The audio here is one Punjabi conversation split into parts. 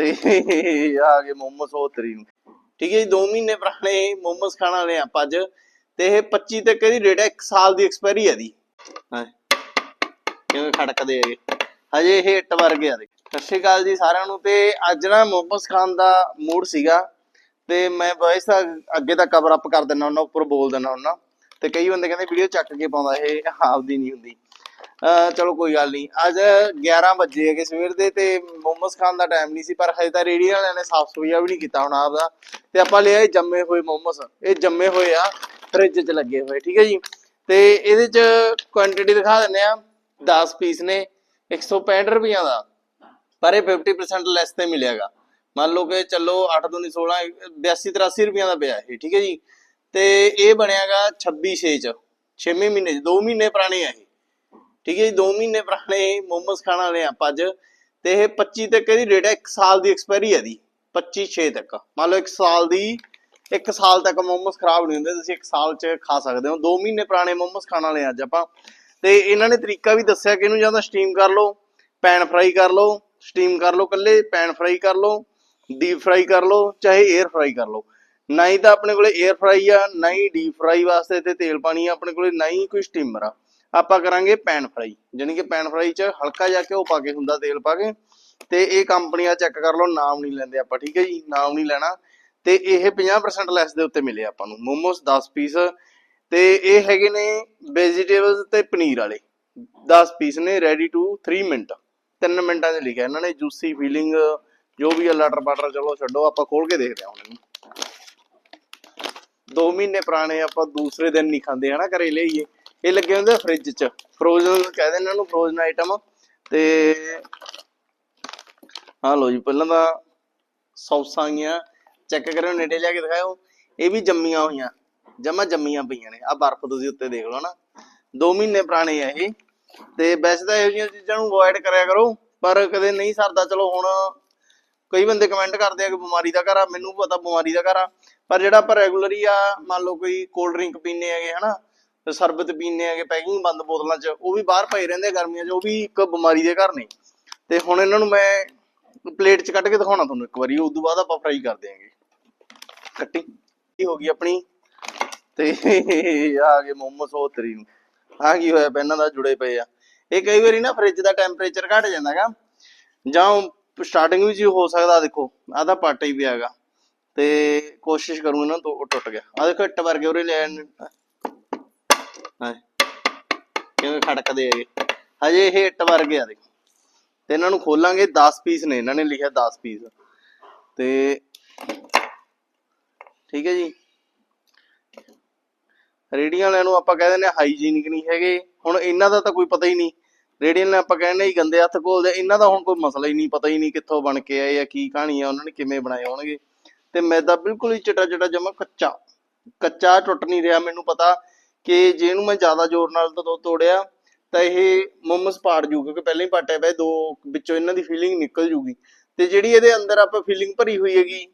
ਤੇ ਆ ਗਏ ਮੋਮੋਸ ਉਹ ਨੂੰ। ਠੀਕ ਹੈ ਜੀ 2 ਮਹੀਨੇ ਪੁਰਾਣੇ ਮੋਮੋਸ ਖਾਣ ਵਾਲੇ ਆਪਾਂ ਅੱਜ। ਤੇ ਇਹ 25 ਤੱਕ ਇਹਦੀ ਡੇਟ ਹੈ 1 ਸਾਲ ਦੀ ਐਕਸਪਾਇਰੀ ਹੈ ਦੀ ਹਾਂ? ਕਿਵੇਂ ਖੜਕਦੇ ਹੈਗੇ? ਹਜੇ ਇਹ ਇੱਟ ਵਰਗੇ ਆ ਦੇ ਸਤਿ ਸ਼੍ਰੀ ਅਕਾਲ ਜੀ ਸਾਰਿਆਂ ਨੂੰ, ਤੇ ਅੱਜ ਨਾ ਮੋਮੋਸ ਖਾਣ ਦਾ ਮੂਡ ਸੀਗਾ। ਤੇ ਮੈਂ ਵੌਇਸ ਅੱਗੇ ਤਾਂ ਕਵਰ ਅਪ ਕਰ ਦਿੰਦਾ ਹੁੰਦਾ, ਉੱਪਰ ਬੋਲ ਦਿੰਦਾ ਹੁੰਦਾ। ਤੇ ਕਈ ਬੰਦੇ ਕਹਿੰਦੇ ਵੀਡੀਓ ਚੱਕ ਕੇ ਪਾਉਂਦਾ, ਇਹ ਆਪਦੀ ਨਹੀਂ ਹੁੰਦੀ। ਚਲੋ ਕੋਈ ਗੱਲ ਨਹੀਂ। ਅੱਜ 11 ਵਜੇ ਹੈਗੇ ਸਵੇਰ ਦੇ ਤੇ ਮੋਮੋਸ ਖਾਣ ਦਾ ਟਾਈਮ ਨਹੀਂ ਸੀ, ਪਰ ਹਜੇ ਤਾਂ ਰੇੜੀ ਵਾਲਿਆਂ ਨੇ ਸਾਫ਼ ਸਫਾਈਆ ਵੀ ਨਹੀਂ ਕੀਤਾ ਹੁਣ ਆਪਦਾ। ਤੇ ਆਪਾਂ ਲਿਆ ਇਹ ਜੰਮੇ ਹੋਏ ਮੋਮੋਸ। ਇਹ ਜੰਮੇ ਹੋਏ ਆ ਫ੍ਰਿਜ 'ਚ ਲੱਗੇ ਹੋਏ, ਠੀਕ ਹੈ ਜੀ? ਤੇ ਇਹਦੇ 'ਚ ਕੁਆਂਟੀਟੀ ਦਿਖਾ ਦਿੰਨੇ ਆ 10 ਪੀਸ ਨੇ 165 ਰੁਪਈਆ ਦਾ। ਪਰ ਇਹ 50% ਲੈਸ ਤੇ ਮਿਲੇਗਾ ਮੰਨ ਲਓ ਕਿ ਚੱਲੋ 8 ਦੂਨੀ 16 82 83 ਰੁਪਈਆ ਦਾ ਪਿਆ ਇਹ, ਠੀਕ ਹੈ ਜੀ? ਤੇ ਇਹ ਬਣਿਆਗਾ 26 6 ਚ। 6ਵੇਂ ਮਹੀਨੇ ਚ 2 ਮਹੀਨੇ ਪੁਰਾਣੇ ਆ ਇਹ। ਠੀਕ ਹੈ ਜੀ 2 ਮਹੀਨੇ ਪੁਰਾਣੇ ਮੋਮੋਸ ਖਾਣ ਵਾਲੇ ਆ ਅੱਜ। ਤੇ ਇਹ 25 ਤੱਕ ਇਹਦੀ ਡੇਟ ਹੈ 1 ਸਾਲ ਦੀ ਐਕਸਪਾਇਰੀ ਹੈ ਦੀ 25 6 ਤੱਕ। ਮੰਨ ਲਓ 1 ਸਾਲ ਦੀ 1 ਸਾਲ ਤੱਕ ਮੋਮੋਸ ਖਰਾਬ ਨਹੀਂ ਹੁੰਦੇ, ਤੁਸੀਂ 1 ਸਾਲ ਚ ਖਾ ਸਕਦੇ ਹੋ। 2 ਮਹੀਨੇ ਪੁਰਾਣੇ ਮੋਮੋਸ ਖਾਣ ਵਾਲੇ ਅੱਜ ਆਪਾਂ। ਤੇ ਇਹਨਾਂ ਨੇ ਤਰੀਕਾ ਵੀ ਦੱਸਿਆ ਕਿ ਇਹਨੂੰ ਜਾਂ ਤਾਂ ਸਟੀਮ ਕਰ ਲਓ ਪੈਨ ਫਰਾਈ ਕਰ ਲਓ ਸਟੀਮ ਕਰ ਲਓ ਕੱਲੇ ਪੈਨ ਫਰਾਈ ਕਰ ਲਓ ਡੀਪ ਫਰਾਈ ਕਰ ਲਓ, ਚਾਹੇ 에ਅਰ ਫਰਾਈ ਕਰ ਲਓ। ਨਾ ਹੀ ਤਾਂ ਆਪਣੇ ਕੋਲੇ 에ਅਰ ਫਰਾਈ ਆ ਨਾ ਹੀ ਡੀਪ ਫਰਾਈ ਵਾਸਤੇ ਤੇ ਤੇਲ ਪਾਣੀ ਆ, ਆਪਣੇ ਕੋਲੇ ਨਾ ਹੀ ਕੋਈ ਸਟੀਮਰ ਆ। ਆਪਾਂ ਕਰਾਂਗੇ ਪੈਨ ਫਰਾਈ ਜਾਣੀ ਕਿ ਪੈਨ ਫਰਾਈ ਚ ਹਲਕਾ ਜਿਹਾ ਘਿਓ ਪਾ ਕੇ ਹੁੰਦਾ, ਤੇਲ ਪਾ ਕੇ, ਤੇ ਇਹ ਕੰਪਨੀਆਂ ਚੈੱਕ ਕਰ ਲਓ, ਨਾਮ ਨਹੀਂ ਲੈਂਦੇ ਆਪਾਂ, ਠੀਕ ਹੈ ਜੀ? ਨਾਮ ਨਹੀਂ ਲੈਣਾ, ਤੇ ਇਹ 50% ਲੈਸ ਦੇ ਉੱਤੇ ਮਿਲੇ ਆਪਾਂ ਨੂੰ, ਮੋਮੋਸ 10 ਪੀਸ, ਤੇ ਇਹ ਹੈਗੇ ਨੇ ਵੈਜੀਟੇਬਲਸ ਤੇ ਪਨੀਰ ਵਾਲੇ 10 ਪੀਸ ਨੇ ਰੈਡੀ ਟੂ 3 ਮਿੰਟ 3 ਮਿੰਟਾਂ 'ਚ ਲਿਖਿਆ ਇਹਨਾਂ ਨੇ ਜੂਸੀ ਫੀਲਿੰਗ ਜੋ ਵੀ ਆ ਲਟਰ ਪਟਰ, ਚਲੋ ਛੱਡੋ, ਆਪਾਂ ਖੋਲ ਕੇ ਦੇਖਦੇ ਹਾਂ ਹੁਣ ਇਹਨੂੰ। 2 ਮਹੀਨੇ ਪੁਰਾਣੇ ਆਪਾਂ ਦੂਸਰੇ ਦਿਨ ਨਹੀਂ ਖਾਂਦੇ, ਹਨਾ, ਘਰੇ ਲਈਏ। ਇਹ ਲੱਗੇ ਹੁੰਦੇ ਫ੍ਰਿਜ 'ਚ। ਫਰੋਜ਼ਨ ਕਹਿੰਦੇ ਇਹਨਾਂ ਨੂੰ ਫਰੋਜ਼ਨ ਆਈਟਮ ਤੇ ਹਾਂ ਲੋ ਜੀ, ਪਹਿਲਾਂ ਤਾਂ ਸੌਸਾਂ ਆਈਆਂ। ਚੈੱਕ ਕਰਿਓ, ਨੇੜੇ ਲਿਆ ਕੇ ਦਿਖਾਓ ਇਹ ਵੀ ਜੰਮੀਆਂ ਹੋਈਆਂ। ਜਮਾ ਜੰਮੀਆਂ ਪਈਆਂ ਨੇ। ਆ ਬਰਫ਼ ਤੁਸੀਂ ਉੱਤੇ ਦੇਖ ਲਓ ਨਾ। 2 ਮਹੀਨੇ ਪੁਰਾਣੇ ਆ ਇਹ। ਤੇ ਵੈਸੇ ਤਾਂ ਇਹੋ ਜਿਹੀਆਂ ਚੀਜ਼ਾਂ ਨੂੰ ਅਵੋਇਡ ਕਰਿਆ ਕਰੋ। ਪਰ ਕਦੇ ਨਹੀਂ ਸਰਦਾ। ਚਲੋ ਹੁਣ ਕਈ ਬੰਦੇ ਕਮੈਂਟ ਕਰਦੇ ਆ ਕਿ ਬਿਮਾਰੀ ਦਾ ਘਰ ਆ। ਮੈਨੂੰ ਪਤਾ ਬਿਮਾਰੀ ਦਾ ਘਰ ਆ। ਪਰ ਜਿਹੜਾ ਆਪਾਂ ਰੈਗੂਲਰ ਆ, ਮੰਨ ਲਓ ਕੋਈ ਕੋਲਡ ਡਰਿੰਕ ਪੀਨੇ ਹੈਗੇ, ਹਨਾ। ਤੇ ਸਰਬਤ ਪੀਨੇ ਹੈਗੇ, ਪੈਕਿੰਗ ਬੰਦ ਬੋਤਲਾਂ 'ਚ, ਉਹ ਵੀ ਬਾਹਰ ਪਏ ਰਹਿੰਦੇ ਆ ਗਰਮੀਆਂ 'ਚ, ਉਹ ਵੀ ਇੱਕ ਬਿਮਾਰੀ ਦੇ ਘਰ ਨੇ। ਤੇ ਹੁਣ ਇਹਨਾਂ ਨੂੰ ਮੈਂ ਪਲੇਟ 'ਚ ਕੱਢ ਕੇ ਦਿਖਾਉਣਾ ਤੁਹਾਨੂੰ ਇੱਕ ਵਾਰੀ ਉਸ ਤੋਂ ਬਾਅਦ ਆਪਾਂ ਫਰਾਈ ਕਰ ਦਿਆਂਗੇ ਕੱਟੀ ਇਹ ਹੋ ਗਈ ਆਪਣੀ। ਤੇ ਆ ਗਏ ਮੋਮੋਸ ਉਹ ਨੂੰ। ਆ ਕੀ ਹੋਇਆ ਪਿਆ ਦਾ ਜੁੜੇ ਪਏ ਆ। ਇਹ ਕਈ ਵਾਰੀ ਨਾ ਫ੍ਰਿਜ ਦਾ ਟੈਂਪਰੇਚਰ ਘਟ ਜਾਂਦਾਗਾ ਜਾਂ ਸਟਾਰਟਿੰਗ ਵਿੱਚ ਹੋ ਸਕਦਾ ਦੇਖੋ, ਆਹ ਤਾਂ ਪੱਟ ਹੀ ਪਿਆਗਾ ਤੇ ਕੋਸ਼ਿਸ਼ ਕਰੂੰ ਇਹਨਾਂ ਤੋਂ ਟੁੱਟ ਗਿਆ। ਆ ਦੇਖੋ ਇੱਟ ਵਰਗੇ ਉਰੇ ਲੈ ਹਾਂ। ਕਿਵੇਂ ਖੜਕਦੇ ਹੈਗੇ। ਹਜੇ ਇਹ ਇੱਟ ਵਰਗੇ ਆ ਦੇਖੋ। ਤੇ ਇਹਨਾਂ ਨੂੰ ਖੋਲਾਂਗੇ 10 ਪੀਸ ਨੇ। ਇਹਨਾਂ ਨੇ ਲਿਖਿਆ 10 ਪੀਸ ਤੇ ਠੀਕ ਹੈ ਜੀ। ਰੇੜੀਆਂ ਵਾਲਿਆਂ ਨੂੰ ਆਪਾਂ ਕਹਿੰਦੇ ਨੇ ਹਾਈਜੀਨਿਕ ਨਹੀਂ ਹੈਗੇ। ਹੁਣ ਇਹਨਾਂ ਦਾ ਤਾਂ ਕੋਈ ਪਤਾ ਹੀ ਨਹੀਂ। ਰੇੜੀਆਂ ਨੇ ਆਪਾਂ ਕਹਿੰਦੇ ਹੀ ਗੰਦੇ ਹੱਥ ਘੋਲਦੇ। ਇਹਨਾਂ ਦਾ ਹੁਣ ਕੋਈ ਮਸਲਾ ਹੀ ਨਹੀਂ, ਪਤਾ ਹੀ ਨਹੀਂ ਕਿੱਥੋਂ ਬਣ ਕੇ ਆਏ ਆ, ਕੀ ਕਹਾਣੀ ਆ, ਉਹਨਾਂ ਨੇ ਕਿਵੇਂ ਬਣਾਏ ਹੋਣਗੇ। ਤੇ ਮੈਦਾ ਬਿਲਕੁਲ ਹੀ ਚਟਾ ਚਟਾ ਜਮਾ ਕੱਚਾ। ਕੱਚਾ ਟੁੱਟ ਨਹੀਂ ਰਿਹਾ, ਮੈਨੂੰ ਪਤਾ। ਕਿ ਜੇ ਇਹਨੂੰ ਮੈਂ ਜ਼ਿਆਦਾ ਜ਼ੋਰ ਨਾਲ ਤੋੜਿਆ, ਤਾਂ ਇਹ ਮੋਮਸ ਪਾੜ ਜੂ ਕਿਉਂਕਿ ਪਹਿਲਾਂ ਹੀ ਪਾਟਿਆ ਪਿਆ ਦੋ ਵਿੱਚੋਂ ਇਹਨਾਂ ਦੀ ਫੀਲਿੰਗ ਨਿਕਲ ਜੂਗੀ। ਤੇ ਜਿਹੜੀ ਇਹਦੇ ਅੰਦਰ ਆਪਾਂ ਫੀਲਿੰਗ ਭਰੀ ਹੋਈ ਹੈਗੀ,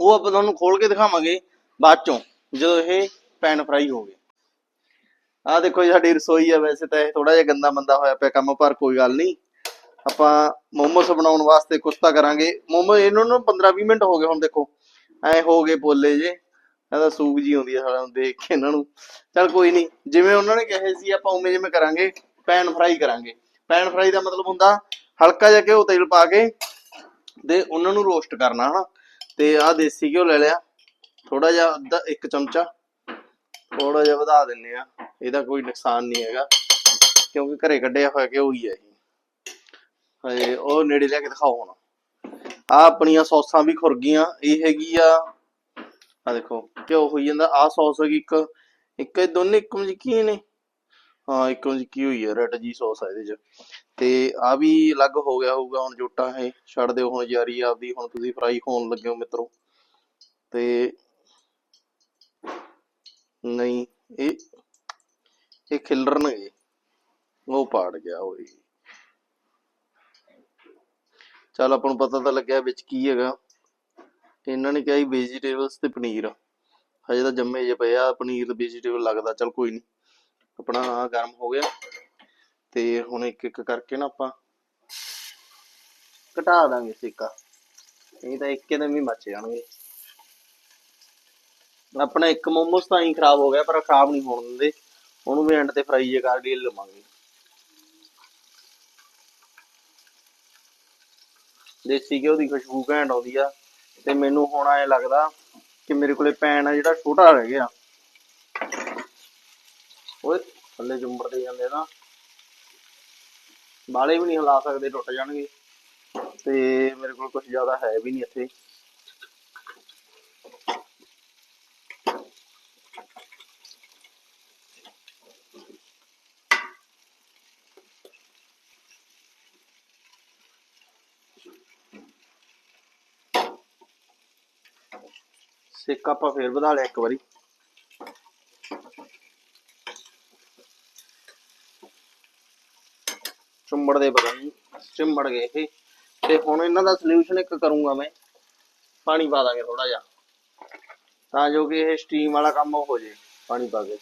ਉਹ ਆਪਾਂ ਤੁਹਾਨੂੰ ਖੋਲ ਕੇ ਦਿਖਾਵਾਂਗੇ ਬਾਅਦ ਚੋਂ, ਜਦੋਂ ਇਹ ਪੈਨ ਫਰਾਈ ਹੋ ਗਏ। ਆਹ ਦੇਖੋ ਜੀ, ਸਾਡੀ ਰਸੋਈ ਆ, ਵੈਸੇ ਤਾਂ ਇਹ ਥੋੜਾ ਜਿਹਾ ਗੰਦਾ ਮੰਦਾ ਹੋਇਆ ਪਿਆ ਕੰਮ, ਪਰ ਕੋਈ ਗੱਲ ਨਹੀਂ। ਆਪਾਂ ਮੋਮੋਸ ਬਣਾਉਣ ਵਾਸਤੇ ਕੁਛ ਤਾਂ ਕਰਾਂਗੇ। ਮੋਮੋ ਇਹਨੂੰ ਨੂੰ 15-20 ਮਿੰਟ ਹੋ ਗਏ ਹੁਣ ਦੇਖੋ। ਐ ਹੋ ਗਏ ਬੋਲੇ ਜੇ। ਇਹਦਾ ਸੂਗ ਜੀ ਆਉਂਦੀ ਆ ਸਾਲਿਆਂ ਨੂੰ ਦੇਖ ਕੇ ਇਹਨਾਂ ਨੂੰ। ਚਲ ਕੋਈ ਨਹੀਂ ਜਿਵੇਂ ਉਹਨਾਂ ਨੇ ਕਹੇ ਸੀ, ਆਪਾਂ ਉਵੇਂ ਜਿਵੇਂ ਕਰਾਂਗੇ ਪੈਨ ਫਰਾਈ ਕਰਾਂਗੇ। ਪੈਨ ਫਰਾਈ ਦਾ ਮਤਲਬ ਹੁੰਦਾ, ਹਲਕਾ ਜਿਹਾ ਘਿਓ ਤੇਲ ਪਾ ਕੇ ਤੇ ਉਹਨਾਂ ਨੂੰ ਰੋਸਟ ਕਰਨਾ, ਹਨਾ। ਤੇ ਆਹ ਦੇਸੀ ਘਿਓ ਲੈ ਲਿਆ। ਥੋੜਾ ਜਿਹਾ ਅੱਧਾ, ਇੱਕ ਚਮਚਾ। ਥੋੜਾ ਜਿਹਾ ਵਧਾ ਦਿੰਨੇ ਆ। ਇਹਦਾ ਕੋਈ ਨੁਕਸਾਨ ਨਹੀਂ ਹੈਗਾ, ਕਿਉਂਕਿ ਘਰੇ ਕੱਢਿਆ ਹੋਇਆ ਘਿਓ ਹੀ ਹੈ ਇਹ। ਹਏ ਉਹ ਨੇੜੇ ਲਿਆ ਕੇ ਦਿਖਾਓ ਹੁਣ। ਆ ਆਪਣੀਆਂ ਸੌਸਾਂ ਵੀ ਖੁਰ ਗਈਆਂ। ਇਹ ਹੈਗੀ ਆ ਆ ਦੇਖੋ, ਘਿਓ ਹੋਈ ਜਾਂਦਾ ਆ ਸੌਸ ਹੈਗੀ ਇੱਕ ਇੱਕ ਦੋਨੇ ਇੱਕੋ ਜਿਹੀ ਨੇ? ਹਾਂ, ਇੱਕੋ ਜਿਹੀ ਹੋਈ ਹੈ ਰੈਡ ਜੀ ਸੌਸ ਆ ਇਹਦੇ ਚ। ਤੇ ਆ ਵੀ ਅਲੱਗ ਹੋ ਗਿਆ ਹੋਊਗਾ, ਹੁਣ ਜੋਟਾ ਇਹ ਛੱਡ ਦਿਓ, ਹੁਣ ਯਾਰੀ ਆਪਦੀ, ਹੁਣ ਤੁਸੀਂ ਫਰਾਈ ਹੋਣ ਲੱਗੇ ਹੋ ਮਿੱਤਰੋ। ਤੇ ਨਹੀਂ, ਇਹ ਇਹ ਖਿਲਰਨਗੇ ਉਹ ਪਾੜ ਗਿਆ, ਓਏ। ਚਲ ਆਪਾਂ ਨੂੰ ਪਤਾ ਤਾਂ ਲੱਗਿਆ ਵਿੱਚ ਕੀ ਹੈਗਾ। ਇਹਨਾਂ ਨੇ ਕਿਹਾ ਸੀ ਵੈਜੀਟੇਬਲਸ ਤੇ ਪਨੀਰ। ਹਜੇ ਤਾਂ ਜੰਮੇ ਜੇ ਪਏ ਆ, ਪਨੀਰ ਤੇ ਵੈਜੀਟੇਬਲ ਲੱਗਦਾ, ਚਲ ਕੋਈ ਨਹੀਂ ਆਪਣਾ ਗਰਮ ਹੋ ਗਿਆ। ਤੇ ਹੁਣ ਇੱਕ ਇੱਕ ਕਰਕੇ ਨਾ ਆਪਾਂ ਘਟਾ ਦਾਂਗੇ ਸੇਕਾ। ਇਹ ਤਾਂ ਇੱਕੇ ਦਿਨ ਵੀ ਮੱਚ ਜਾਣਗੇ। ਆਪਣਾ ਇੱਕ ਮੋਮੋਸ ਤਾਂ ਹੀ ਖਰਾਬ ਹੋ ਗਿਆ, ਪਰ ਖਰਾਬ ਨਹੀਂ ਹੋਣ ਦਿੰਦੇ। ਉਹਨੂੰ ਵੀ ਐਂਡ ਤੇ ਫਰਾਈ ਜੇ ਕਰ ਡੀਲ ਲਵਾਂਗੇ। ਦੇਸੀ ਘਿਓ ਦੀ ਖੁਸ਼ਬੂ ਘੈਂਟ ਆਉਂਦੀ ਆ। ਤੇ ਮੈਨੂੰ ਹੁਣ ਐ ਲੱਗਦਾ ਕਿ ਮੇਰੇ ਕੋਲੇ ਪੈਨ ਆ ਜਿਹੜਾ ਛੋਟਾ ਰਹਿ ਗਿਆ। ਓਏ, ਥੱਲੇ ਜੁੰਬੜਦੇ ਜਾਂਦੇ ਨਾ। ਬਾਲੇ ਵੀ ਨਹੀਂ ਹਿਲਾ ਸਕਦੇ, ਟੁੱਟ ਜਾਣਗੇ। ਤੇ ਮੇਰੇ ਕੋਲ ਕੁਝ ਜ਼ਿਆਦਾ ਹੈ ਵੀ ਨਹੀਂ ਇੱਥੇ। ਸੇਕ ਆਪਾਂ ਫੇਰ ਵਧਾ ਲਿਆ ਇੱਕ ਵਾਰੀ। ਚੁੰਬੜ ਦੇ ਪਤਾ ਨਹੀਂ ਚਿੰਬੜ ਗਏ ਇਹ। ਤੇ ਹੁਣ ਇਹਨਾਂ ਦਾ ਸੋਲੂਸ਼ਨ ਇੱਕ ਕਰੂੰਗਾ ਮੈਂ। ਪਾਣੀ ਪਾ ਦਾਂਗੇ ਥੋੜਾ ਜਿਹਾ। ਤਾਂ ਜੋ ਕਿ ਇਹ ਸਟੀਮ ਵਾਲਾ ਕੰਮ ਹੋ ਜੇ ਪਾਣੀ ਪਾ ਕੇ।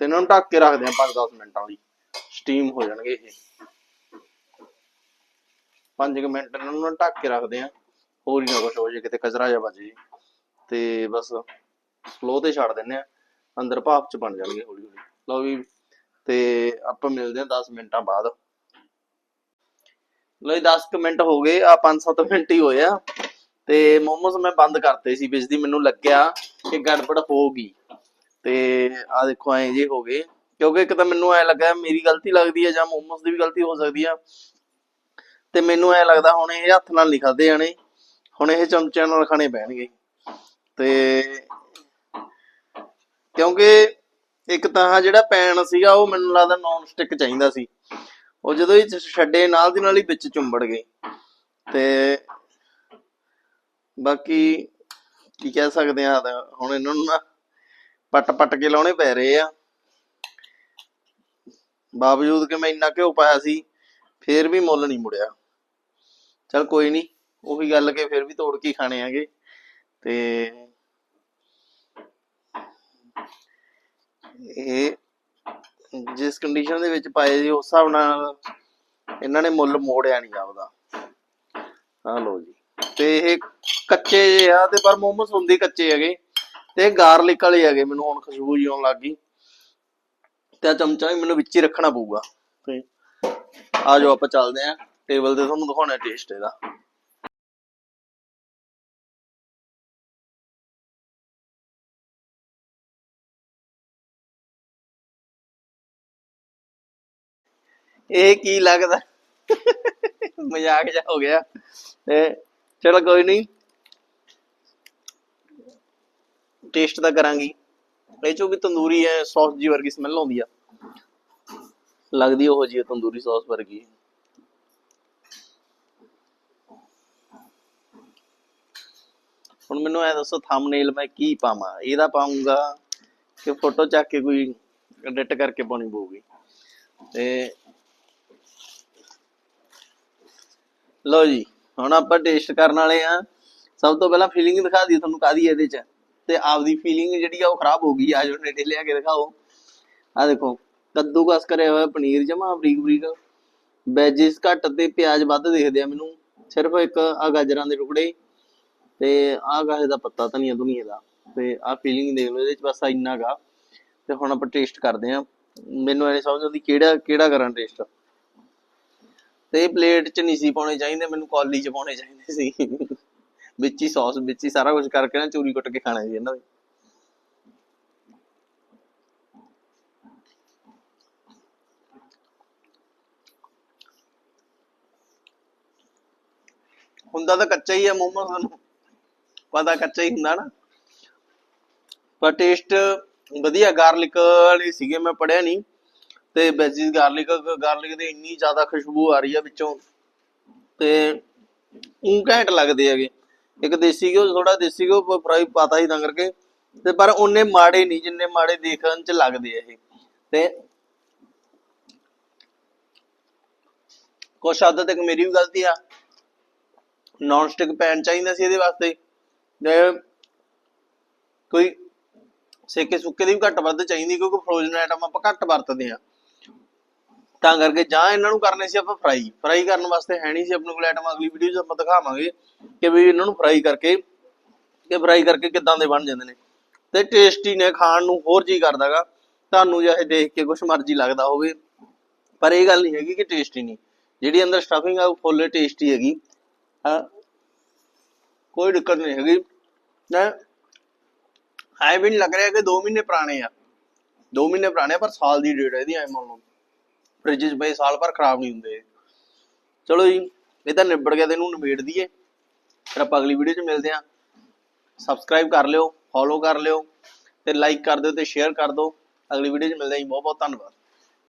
ਤੇ ਇਹਨਾਂ ਨੂੰ ਢੱਕ ਕੇ ਰੱਖਦੇ ਆ 5-10 ਮਿੰਟਾਂ ਲਈ। ਸਟੀਮ ਹੋ ਜਾਣਗੇ ਇਹ। 5 ਮਿੰਟ ਇਹਨਾਂ ਨੂੰ ਢੱਕ ਕੇ ਰੱਖਦੇ ਆ। ਹੋਰ ਹੀ ਨਾ ਕੁਝ ਹੋ ਜੇ, ਕਿਤੇ ਕਚਰਾ ਜਾ ਵੱਜ ਤੇ ਬਸ ਸਲੋ ਤੇ ਛੱਡ ਦਿੰਨੇ ਆ। ਅੰਦਰ ਭਾਪ ਚ ਬਣ ਜਾਣਗੇ ਹੌਲੀ ਹੌਲੀ। ਲਓ ਵੀ ਤੇ ਆਪਾਂ ਮਿਲਦੇ ਆ 10 ਮਿੰਟਾਂ ਬਾਅਦ। ਲਓ ਜੀ 10 ਮਿੰਟ ਹੋ ਗਏ ਆ 5-7 ਮਿੰਟ ਹੀ ਹੋਏ ਆ। ਤੇ ਮੋਮੋਸ ਮੈਂ ਬੰਦ ਕਰਤੇ ਸੀ ਵਿੱਚ ਮੈਨੂੰ ਲੱਗਿਆ ਕਿ ਗੜਬੜ ਹੋ ਗਈ। ਤੇ ਆ ਦੇਖੋ, ਐਂ ਜੇ ਹੋ ਗਏ। ਕਿਉਂਕਿ ਇੱਕ ਤਾਂ ਮੈਨੂੰ ਐ ਲੱਗਾ ਮੇਰੀ ਗਲਤੀ ਲੱਗਦੀ ਹੈ ਜਾਂ ਮੋਮੋਸ ਦੀ ਵੀ ਗਲਤੀ ਹੋ ਸਕਦੀ ਆ। ਤੇ ਮੈਨੂੰ ਐ ਲੱਗਦਾ ਹੁਣ ਇਹ ਹੱਥ ਨਾਲ ਨਹੀਂ ਖਾਦੇ ਜਾਣੇ, ਹੁਣ ਇਹ ਚਮਚਿਆਂ ਨਾਲ ਖਾਣੇ ਪੈਣਗੇ। ਤੇ ਕਿਉਂਕਿ ਇੱਕ ਤਾਂ ਆਹ ਜਿਹੜਾ ਪੈਨ ਸੀਗਾ, ਉਹ ਮੈਨੂੰ ਲੱਗਦਾ ਨੌਨ ਸਟਿਕ ਚਾਹੀਦਾ ਸੀ। ਉਹ ਜਦੋਂ ਇਹ ਛੱਡੇ, ਨਾਲ ਦੀ ਨਾਲ ਹੀ ਵਿੱਚ ਚੁੰਬੜ ਗਏ। ਤੇ ਬਾਕੀ ਕੀ ਕਹਿ ਸਕਦੇ ਆ, ਹੁਣ ਇਹਨਾਂ ਨੂੰ ਨਾ ਪੱਟ ਪੱਟ ਕੇ ਲਾਉਣੇ ਪੈ ਰਹੇ ਆ। ਬਾਵਜੂਦ ਕਿ ਮੈਂ ਇੰਨਾ ਘਿਓ ਪਾਇਆ ਸੀ, ਫੇਰ ਵੀ ਮੁੱਲ ਨਹੀਂ ਮੁੜਿਆ। ਚਲ ਕੋਈ ਨਹੀਂ ਉਹੀ ਗੱਲ ਕੇ ਫੇਰ ਵੀ ਤੋੜ ਕੇ ਖਾਣੇ ਹੈਗੇ ਤੇ ਇਹ ਜਿਸ ਕੰਡੀਸ਼ਨ ਦੇ ਵਿੱਚ ਪਾਏ ਸੀ, ਉਸ ਹਿਸਾਬ ਨਾਲ ਇਹਨਾਂ ਨੇ ਮੁੱਲ ਮੋੜਿਆ ਨਹੀਂ ਆਪਦਾ। ਆ ਲੋ ਜੀ। ਤੇ ਇਹ ਕੱਚੇ ਆ ਤੇ ਪਰ ਮੋਮੋਸ ਹੁੰਦੇ ਕੱਚੇ ਹੈਗੇ। ਤੇ ਗਾਰਲਿਕ ਵਾਲੇ ਹੈਗੇ, ਮੈਨੂੰ ਹੁਣ ਖੁਸ਼ਬੂ ਜੀ ਆਉਣ ਲੱਗ ਗਈ। ਤੇ ਚਮਚਾ ਵੀ ਮੈਨੂੰ ਵਿੱਚ ਹੀ ਰੱਖਣਾ ਪਊਗਾ। ਤੇ ਆ ਜਾਓ ਆਪਾਂ ਚੱਲਦੇ ਆਂ। ਟੇਬਲ ਤੇ ਤੁਹਾਨੂੰ ਦਿਖਾਉਣਾ ਟੇਸਟ ਇਹਦਾ। ਇਹ ਕੀ ਲੱਗਦਾ? ਮਜ਼ਾਕ ਜਿਹਾ ਹੋ ਗਿਆ। ਤੇ ਚਲੋ ਕੋਈ ਨਹੀਂ ਟੇਸਟ ਤਾਂ ਕਰਾਂਗੀ। ਇਹ ਚੋ ਵੀ ਤੰਦੂਰੀ ਹੈ, ਸੌਸ ਜੀ ਵਰਗੀ ਸਮੈਲ ਆਉਂਦੀ ਆ। ਲੱਗਦੀ ਉਹ ਜੀ ਤੰਦੂਰੀ ਸੌਸ ਵਰਗੀ। ਹੁਣ ਮੈਨੂੰ ਐ ਦੱਸੋ ਥੰਬਨੇਲ ਮੈਂ ਕੀ ਪਾਵਾਂ? ਇਹਦਾ ਪਾਉਂਗਾ ਕਿ ਫੋਟੋ ਚੱਕ ਕੇ ਕੋਈ ਐਡਿਟ ਕਰਕੇ ਪਾਉਣੀ ਪਊਗੀ। ਤੇ ਲਓ ਜੀ, ਹੁਣ ਆਪਾਂ ਟੇਸਟ ਕਰਨ ਵਾਲੇ ਆ ਸਭ ਤੋਂ ਪਹਿਲਾਂ ਫੀਲਿੰਗ ਦਿਖਾ ਦਈ ਤੁਹਾਨੂੰ ਕਾਦੀ ਇਹਦੇ ਚ। ਤੇ ਆਪਦੀ ਫੀਲਿੰਗ ਜਿਹੜੀ ਆ ਉਹ ਖਰਾਬ ਹੋ ਗਈ ਆ, ਜੋ ਨੇੜੇ ਲਿਆ ਕੇ ਦਿਖਾਓ। ਆ ਦੇਖੋ ਕੱਦੂਕਸ ਕਰਿਆ ਹੋਇਆ ਪਨੀਰ ਜਮਾ ਬਰੀਕ ਬਰੀਕ। ਵੈਜਿਸ ਘੱਟ ਤੇ ਪਿਆਜ਼ ਵੱਧ ਦਿਖਦੇ ਆ ਮੈਨੂੰ। ਸਿਰਫ ਇੱਕ ਆ ਗਾਜਰਾਂ ਦੇ ਟੁਕੜੇ ਤੇ ਆ ਗਾਹੇ ਦਾ ਪੱਤਾ ਧਨੀਆ ਧੁਨੀਏ ਦਾ। ਤੇ ਆ ਫੀਲਿੰਗ ਦੇਖ ਲਓ ਇਹਦੇ ਚ ਬਸ ਇੰਨਾ ਗਾ। ਤੇ ਹੁਣ ਆਪਾਂ ਟੇਸਟ ਕਰਦੇ ਆ। ਮੈਨੂੰ ਇਹ ਸਮਝ ਆਉਂਦੀ ਕਿਹੜਾ ਕਿਹੜਾ ਕਰਾਂ ਟੇਸਟ ਤੇ ਪਲੇਟ ਚ ਨਹੀਂ ਸੀ ਪਾਉਣੇ ਚਾਹੀਦੇ, ਮੈਨੂੰ ਕੌਲੀ ਚ ਪਾਉਣੇ ਚਾਹੀਦੇ ਸੀ। ਵਿੱਚ ਹੀ ਸੌਸ ਵਿੱਚ ਹੀ ਸਾਰਾ ਕੁਝ ਕਰਕੇ ਨਾ ਚੂਰੀ ਕੁੱਟ ਕੇ ਖਾਣਾ ਸੀ ਇਹਨਾਂ ਦੇ। ਹੁੰਦਾ ਤਾਂ ਕੱਚਾ ਹੀ ਆ ਮੋਮੋਸ ਨੂੰ ਪਤਾ ਕੱਚਾ ਹੀ ਹੁੰਦਾ ਨਾ। ਪਰ ਟੇਸਟ ਵਧੀਆ ਗਾਰਲਿਕ ਵਾਲੇ ਸੀਗੇ, ਮੈਂ ਪੜਿਆ ਨਹੀਂ ਤੇ ਵੈਜੀਸ ਗਾਰਲਿਕ ਗਾਰਲਿਕ ਦੀ ਇੰਨੀ ਜ਼ਿਆਦਾ ਖੁਸ਼ਬੂ ਆ ਰਹੀ ਆ ਵਿੱਚੋਂ। ਤੇ ਉਹ ਘੈਂਟ ਲੱਗਦੇ ਹੈਗੇ। ਇੱਕ ਦੇਸੀ ਘਿਓ ਥੋੜਾ ਦੇਸੀ ਘਿਓ ਫਰਾਈ ਪਾਤਾ ਸੀ ਤਾਂ ਕਰਕੇ। ਤੇ ਪਰ ਉਹਨੇ ਮਾੜੇ ਨਹੀਂ, ਜਿੰਨੇ ਮਾੜੇ ਦੇਖਣ ਚ ਲੱਗਦੇ ਆ ਇਹ। ਤੇ ਕੁਛ ਹੱਦ ਤੱਕ ਮੇਰੀ ਵੀ ਗਲਤੀ ਆ। ਨੌਨ ਸਟਿਕ ਪੈਨ ਚਾਹੀਦਾ ਸੀ ਇਹਦੇ ਵਾਸਤੇ। ਤੇ ਕੋਈ ਸੇਕੇ ਸੁੱਕੇ ਦੀ ਵੀ ਘੱਟ ਵੱਧ ਚਾਹੀਦੀ, ਕਿਉਂਕਿ ਫਰੋਜ਼ਨ ਆਈਟਮ ਆਪਾਂ ਘੱਟ ਵਰਤਦੇ ਆ। ਤਾਂ ਕਰਕੇ ਜਾਂ ਇਹਨਾਂ ਨੂੰ ਕਰਨੇ ਸੀ ਆਪਾਂ ਫਰਾਈ ਫਰਾਈ ਕਰਨ ਵਾਸਤੇ ਹੈ ਨਹੀਂ ਸੀ ਆਪਣੇ ਕੋਲ ਆਈਟਮ ਅਗਲੀ ਵੀਡੀਓ 'ਚ ਆਪਾਂ ਦਿਖਾਵਾਂਗੇ ਕਿ ਵੀ ਇਹਨਾਂ ਨੂੰ ਫਰਾਈ ਕਰਕੇ ਕਿ ਫਰਾਈ ਕਰਕੇ ਕਿੱਦਾਂ ਦੇ ਬਣ ਜਾਂਦੇ ਨੇ। ਤੇ ਟੇਸਟੀ ਨੇ ਖਾਣ ਨੂੰ ਹੋਰ ਜੀ ਕਰਦਾਗਾ। ਤੁਹਾਨੂੰ ਚਾਹੇ ਦੇਖ ਕੇ ਕੁਛ ਮਰਜ਼ੀ ਲੱਗਦਾ ਹੋਵੇ। ਪਰ ਇਹ ਗੱਲ ਨਹੀਂ ਹੈਗੀ ਕਿ ਟੇਸਟੀ ਨਹੀਂ। ਜਿਹੜੀ ਅੰਦਰ ਸਟਫਿੰਗ ਆ ਉਹ ਫੁੱਲ ਟੇਸਟੀ ਹੈਗੀ। ਹਾਂ? ਕੋਈ ਦਿੱਕਤ ਨਹੀਂ ਹੈਗੀ। ਨਾ ਐ ਵੀ ਨਹੀਂ ਲੱਗ ਰਿਹਾ ਕਿ 2 ਮਹੀਨੇ ਪੁਰਾਣੇ ਆ। 2 ਮਹੀਨੇ ਪੁਰਾਣੇ ਆ, ਪਰ ਸਾਲ ਦੀ ਡੇਟ ਹੈ ਇਹਦੀ ਐ ਮੰਨ ਲਓ। ਫ੍ਰਿਜ 'ਚ ਪਏ, ਸਾਲ ਭਰ ਖਰਾਬ ਨਹੀਂ ਹੁੰਦੇ। ਚਲੋ ਜੀ, ਇਹ ਤਾਂ ਨਿਬੜ ਗਿਆ ਤੇ ਇਹਨੂੰ ਨਿਬੇੜ ਦਈਏ। ਫਿਰ ਆਪਾਂ ਅਗਲੀ ਵੀਡੀਓ 'ਚ ਮਿਲਦੇ ਆਂ ਸਬਸਕ੍ਰਾਈਬ ਕਰ ਲਿਓ ਫੋਲੋ ਕਰ ਲਿਓ ਤੇ ਲਾਈਕ ਕਰ ਦਿਓ ਤੇ ਸ਼ੇਅਰ ਕਰ ਦਿਓ। ਅਗਲੀ ਵੀਡੀਓ 'ਚ ਮਿਲਦੇ ਆਂ ਜੀ ਬਹੁਤ ਬਹੁਤ ਧੰਨਵਾਦ।